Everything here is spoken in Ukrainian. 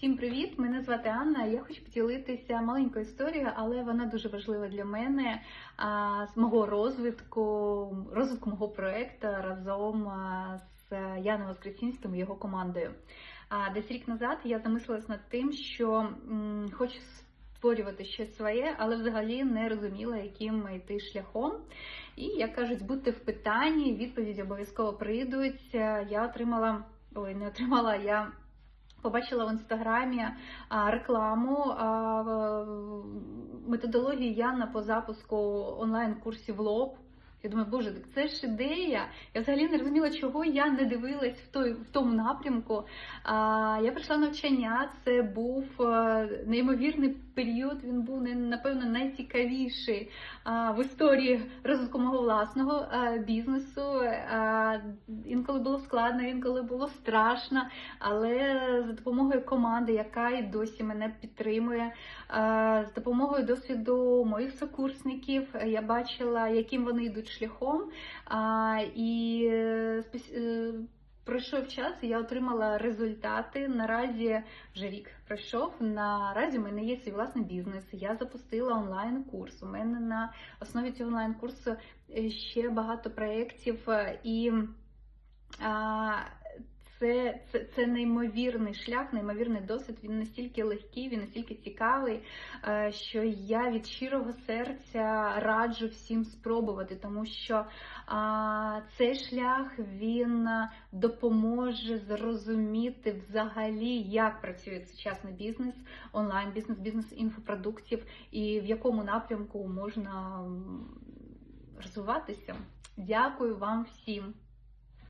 Всім привіт! Мене звати Анна. Я хочу поділитися маленькою історією, але вона дуже важлива для мене з мого розвитку, розвитку мого проекту разом з Яном Воскресінським і його командою. Десь рік назад я замислилась над тим, що хочу створювати щось своє, але взагалі не розуміла, яким йти шляхом. І як кажуть, будьте в питанні, відповіді обов'язково прийдуть. Я отримала, ой, не отримала я. Побачила в інстаграмі рекламу методології Яна по запуску онлайн-курсів лоб. Я думаю, боже, так це ж ідея. Я взагалі не розуміла, чого я не дивилась в той в тому напрямку. А, я прийшла навчання. Це був е, неймовірний період. Він був напевно найцікавіший а, в історії розвитку мого власного е, бізнесу. А, інколи було складно, інколи було страшно. Але за допомогою команди, яка і досі мене підтримує, е, з допомогою досвіду моїх сокурсників, е, я бачила, яким вони йдуть шляхом. І е, е, пройшов час, і я отримала результати. Наразі вже рік пройшов. Наразі в мене є свій власний бізнес. Я запустила онлайн-курс. У мене на основі цього онлайн-курсу е, ще багато проєктів і. Це, це, це неймовірний шлях, неймовірний досвід. Він настільки легкий, він настільки цікавий, е, що я від щирого серця раджу всім спробувати, тому що а, цей шлях він е, допоможе зрозуміти взагалі, як працює сучасний бізнес, онлайн-бізнес, бізнес інфопродуктів і в якому напрямку можна розвиватися. Дякую вам всім.